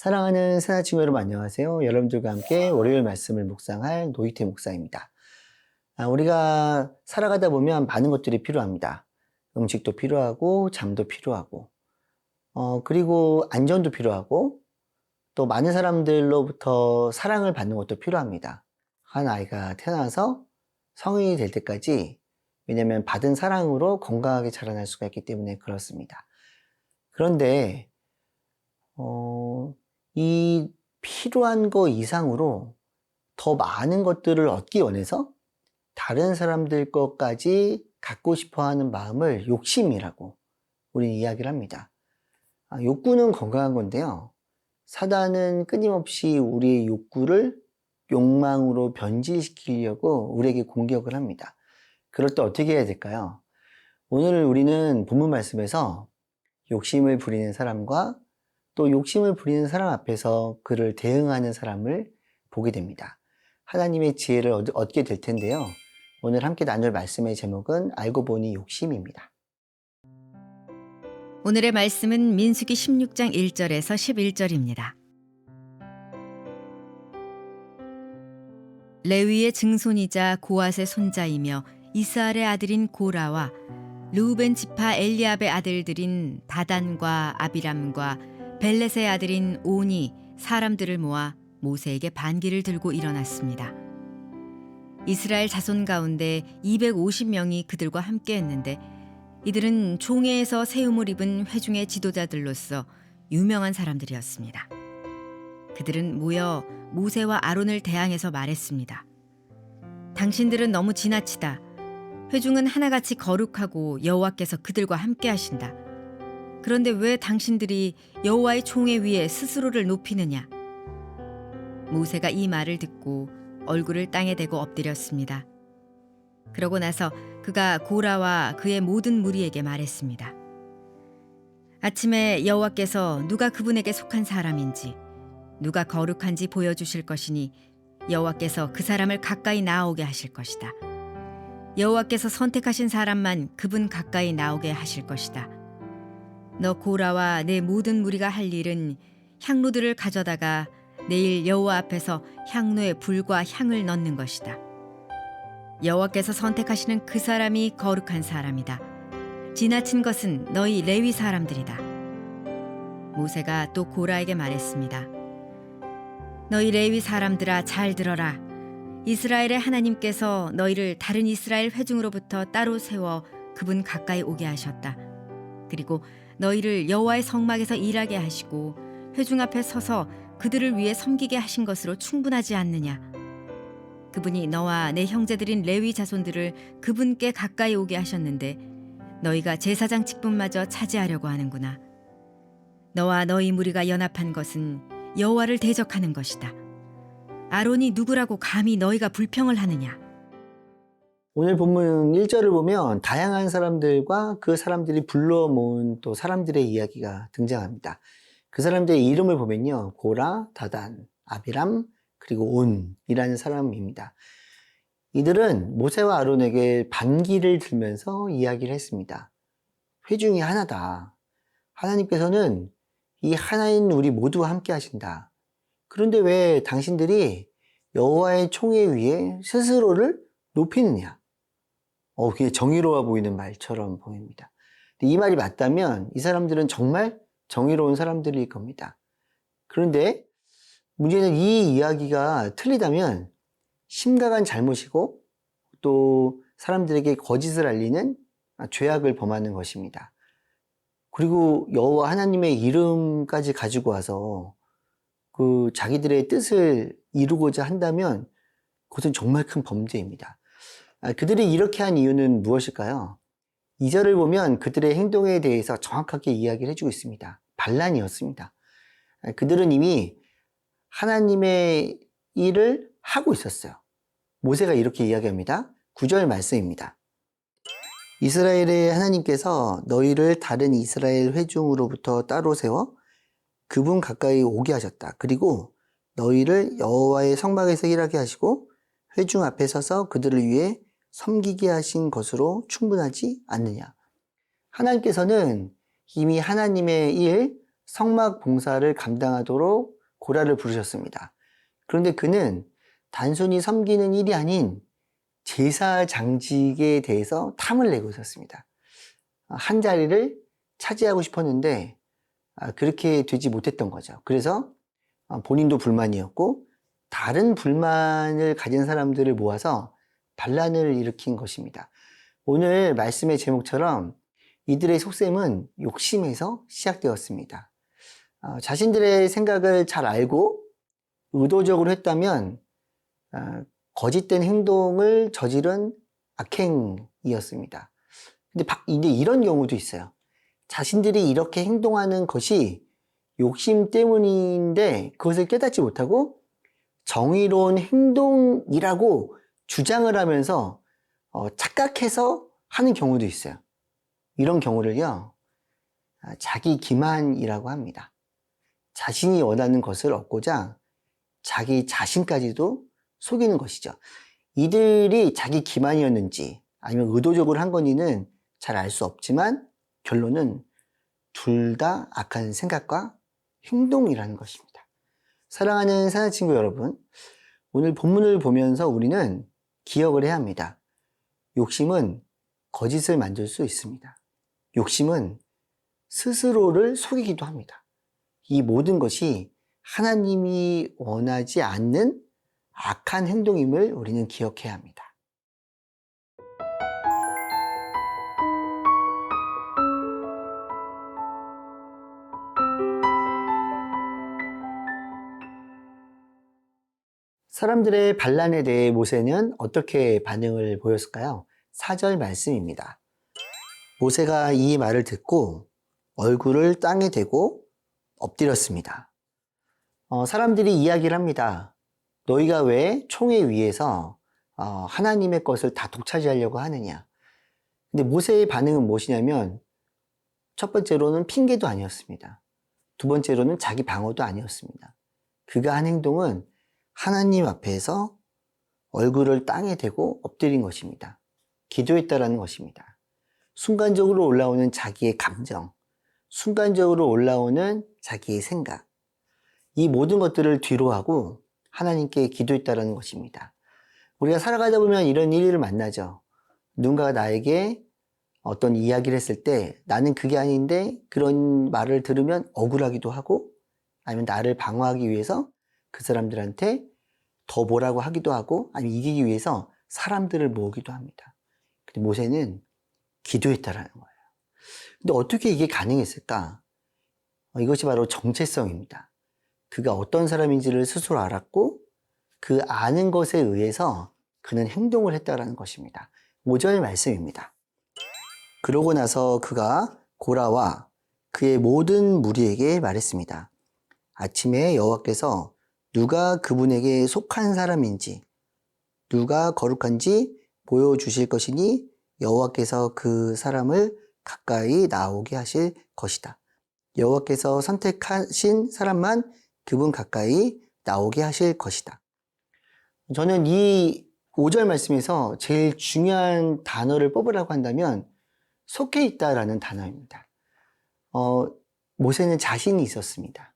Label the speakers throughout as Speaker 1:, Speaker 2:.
Speaker 1: 사랑하는 새나친구 여러분 안녕하세요. 여러분들과 함께 월요일 말씀을 묵상할 노이태 목사입니다. 아, 우리가 살아가다 보면 많은 것들이 필요합니다. 음식도 필요하고 잠도 필요하고 어, 그리고 안전도 필요하고 또 많은 사람들로부터 사랑을 받는 것도 필요합니다. 한 아이가 태어나서 성인이 될 때까지 왜냐하면 받은 사랑으로 건강하게 자라날 수가 있기 때문에 그렇습니다. 그런데 어, 이 필요한 거 이상으로 더 많은 것들을 얻기 원해서 다른 사람들 것까지 갖고 싶어 하는 마음을 욕심이라고 우리는 이야기를 합니다. 아, 욕구는 건강한 건데요. 사단은 끊임없이 우리의 욕구를 욕망으로 변질시키려고 우리에게 공격을 합니다. 그럴 때 어떻게 해야 될까요? 오늘 우리는 본문 말씀에서 욕심을 부리는 사람과 또 욕심을 부리는 사람 앞에서 그를 대응하는 사람을 보게 됩니다. 하나님의 지혜를 얻- 얻게 될 텐데요. 오늘 함께 나눌 말씀의 제목은 알고 보니 욕심입니다.
Speaker 2: 오늘의 말씀은 민수기 16장 1절에서 11절입니다. 레위의 증손이자 고앗의 손자이며 이스라엘의 아들인 고라와 루벤 지파 엘리압의 아들들인 다단과 아비람과 벨렛의 아들인 온이 사람들을 모아 모세에게 반기를 들고 일어났습니다. 이스라엘 자손 가운데 250명이 그들과 함께 했는데 이들은 종회에서 세움을 입은 회중의 지도자들로서 유명한 사람들이었습니다. 그들은 모여 모세와 아론을 대항해서 말했습니다. 당신들은 너무 지나치다. 회중은 하나같이 거룩하고 여호와께서 그들과 함께 하신다. 그런데 왜 당신들이 여호와의 총회 위에 스스로를 높이느냐? 모세가 이 말을 듣고 얼굴을 땅에 대고 엎드렸습니다. 그러고 나서 그가 고라와 그의 모든 무리에게 말했습니다. 아침에 여호와께서 누가 그분에게 속한 사람인지 누가 거룩한지 보여주실 것이니 여호와께서 그 사람을 가까이 나오게 하실 것이다. 여호와께서 선택하신 사람만 그분 가까이 나오게 하실 것이다. 너 고라와 내 모든 무리가 할 일은 향로들을 가져다가 내일 여호와 앞에서 향로에 불과 향을 넣는 것이다. 여호와께서 선택하시는 그 사람이 거룩한 사람이다. 지나친 것은 너희 레위 사람들이다. 모세가 또 고라에게 말했습니다. 너희 레위 사람들아 잘 들어라. 이스라엘의 하나님께서 너희를 다른 이스라엘 회중으로부터 따로 세워 그분 가까이 오게 하셨다. 그리고 너희를 여호와의 성막에서 일하게 하시고 회중 앞에 서서 그들을 위해 섬기게 하신 것으로 충분하지 않느냐? 그분이 너와 내 형제들인 레위 자손들을 그분께 가까이 오게 하셨는데 너희가 제사장 직분마저 차지하려고 하는구나. 너와 너희 무리가 연합한 것은 여호와를 대적하는 것이다. 아론이 누구라고 감히 너희가 불평을 하느냐?
Speaker 1: 오늘 본문 1절을 보면 다양한 사람들과 그 사람들이 불러 모은 또 사람들의 이야기가 등장합니다. 그 사람들의 이름을 보면요. 고라, 다단, 아비람, 그리고 온이라는 사람입니다. 이들은 모세와 아론에게 반기를 들면서 이야기를 했습니다. 회중이 하나다. 하나님께서는 이 하나인 우리 모두와 함께 하신다. 그런데 왜 당신들이 여호와의 총회 위에 스스로를 높이느냐? 어, 그게 정의로워 보이는 말처럼 보입니다. 이 말이 맞다면 이 사람들은 정말 정의로운 사람들일 겁니다. 그런데 문제는 이 이야기가 틀리다면 심각한 잘못이고 또 사람들에게 거짓을 알리는 죄악을 범하는 것입니다. 그리고 여호와 하나님의 이름까지 가지고 와서 그 자기들의 뜻을 이루고자 한다면 그것은 정말 큰 범죄입니다. 아, 그들이 이렇게 한 이유는 무엇일까요? 2절을 보면 그들의 행동에 대해서 정확하게 이야기를 해주고 있습니다. 반란이었습니다. 아, 그들은 이미 하나님의 일을 하고 있었어요. 모세가 이렇게 이야기합니다. 9절 말씀입니다. 이스라엘의 하나님께서 너희를 다른 이스라엘 회중으로부터 따로 세워 그분 가까이 오게 하셨다. 그리고 너희를 여호와의 성막에서 일하게 하시고 회중 앞에 서서 그들을 위해 섬기게 하신 것으로 충분하지 않느냐. 하나님께서는 이미 하나님의 일, 성막 봉사를 감당하도록 고라를 부르셨습니다. 그런데 그는 단순히 섬기는 일이 아닌 제사 장직에 대해서 탐을 내고 있었습니다. 한 자리를 차지하고 싶었는데 아, 그렇게 되지 못했던 거죠. 그래서 아, 본인도 불만이었고 다른 불만을 가진 사람들을 모아서 반란을 일으킨 것입니다. 오늘 말씀의 제목처럼 이들의 속셈은 욕심에서 시작되었습니다. 어, 자신들의 생각을 잘 알고 의도적으로 했다면 어, 거짓된 행동을 저지른 악행이었습니다. 근데, 바- 근데 이런 경우도 있어요. 자신들이 이렇게 행동하는 것이 욕심 때문인데 그것을 깨닫지 못하고 정의로운 행동이라고 주장을 하면서 어, 착각해서 하는 경우도 있어요. 이런 경우를요, 아, 자기 기만이라고 합니다. 자신이 원하는 것을 얻고자 자기 자신까지도 속이는 것이죠. 이들이 자기 기만이었는지 아니면 의도적으로 한 건지는 잘 알 수 없지만 결론은 둘 다 악한 생각과 행동이라는 것입니다. 사랑하는 사는 친구 여러분, 오늘 본문을 보면서 우리는 기억을 해야 합니다. 욕심은 거짓을 만들 수 있습니다. 욕심은 스스로를 속이기도 합니다. 이 모든 것이 하나님이 원하지 않는 악한 행동임을 우리는 기억해야 합니다. 사람들의 반란에 대해 모세는 어떻게 반응을 보였을까요? 4절 말씀입니다. 모세가 이 말을 듣고 얼굴을 땅에 대고 엎드렸습니다. 어, 사람들이 이야기를 합니다. 너희가 왜 총회 위에서 어, 하나님의 것을 다 독차지하려고 하느냐? 근데 모세의 반응은 무엇이냐면 첫 번째로는 핑계도 아니었습니다. 두 번째로는 자기 방어도 아니었습니다. 그가 한 행동은 하나님 앞에서 얼굴을 땅에 대고 엎드린 것입니다. 기도했다라는 것입니다. 순간적으로 올라오는 자기의 감정, 순간적으로 올라오는 자기의 생각, 이 모든 것들을 뒤로 하고 하나님께 기도했다라는 것입니다. 우리가 살아가다 보면 이런 일을 만나죠. 누군가가 나에게 어떤 이야기를 했을 때 나는 그게 아닌데 그런 말을 들으면 억울하기도 하고 아니면 나를 방어하기 위해서 그 사람들한테 더 뭐라고 하기도 하고 아니면 이기기 위해서 사람들을 모으기도 합니다. 근데 모세는 기도했다라는 거예요. 근데 어떻게 이게 가능했을까? 어, 이것이 바로 정체성입니다. 그가 어떤 사람인지를 스스로 알았고 그 아는 것에 의해서 그는 행동을 했다라는 것입니다. 5절 말씀입니다. 그러고 나서 그가 고라와 그의 모든 무리에게 말했습니다. 아침에 여호와께서 누가 그분에게 속한 사람인지 누가 거룩한지 보여주실 것이니 여호와께서 그 사람을 가까이 나오게 하실 것이다. 여호와께서 선택하신 사람만 그분 가까이 나오게 하실 것이다. 저는 이 5절 말씀에서 제일 중요한 단어를 뽑으라고 한다면 속해 있다라는 단어입니다. 어, 모세는 자신이 있었습니다.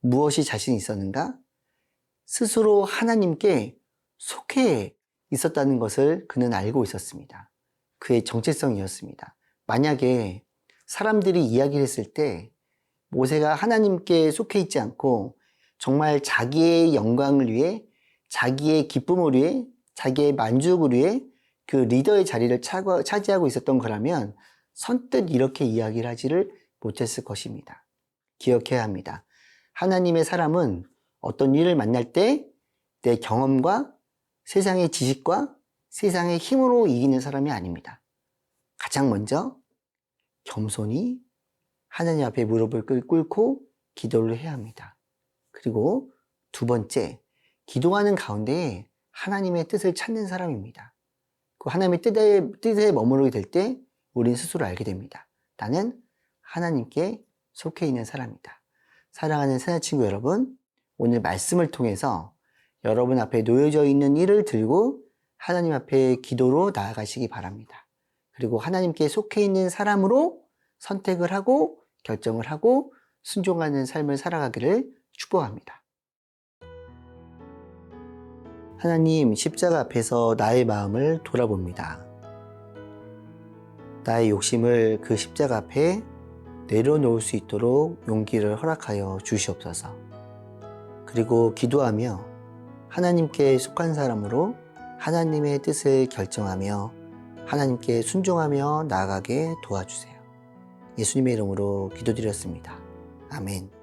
Speaker 1: 무엇이 자신이 있었는가? 스스로 하나님께 속해 있었다는 것을 그는 알고 있었습니다. 그의 정체성이었습니다. 만약에 사람들이 이야기를 했을 때 모세가 하나님께 속해 있지 않고 정말 자기의 영광을 위해 자기의 기쁨을 위해 자기의 만족을 위해 그 리더의 자리를 차지하고 있었던 거라면 선뜻 이렇게 이야기를 하지를 못했을 것입니다. 기억해야 합니다. 하나님의 사람은 어떤 일을 만날 때 내 경험과 세상의 지식과 세상의 힘으로 이기는 사람이 아닙니다. 가장 먼저 겸손히 하나님 앞에 무릎을 꿇- 꿇고 기도를 해야 합니다. 그리고 두 번째, 기도하는 가운데 하나님의 뜻을 찾는 사람입니다. 그 하나님의 뜻에, 뜻에 머무르게 될 때 우리는 스스로 알게 됩니다. 나는 하나님께 속해 있는 사람이다. 사랑하는 새나 친구 여러분, 오늘 말씀을 통해서 여러분 앞에 놓여져 있는 일을 들고 하나님 앞에 기도로 나아가시기 바랍니다. 그리고 하나님께 속해 있는 사람으로 선택을 하고 결정을 하고 순종하는 삶을 살아가기를 축복합니다. 하나님, 십자가 앞에서 나의 마음을 돌아봅니다. 나의 욕심을 그 십자가 앞에 내려놓을 수 있도록 용기를 허락하여 주시옵소서. 그리고 기도하며 하나님께 속한 사람으로 하나님의 뜻을 결정하며 하나님께 순종하며 나아가게 도와주세요. 예수님의 이름으로 기도드렸습니다. 아멘.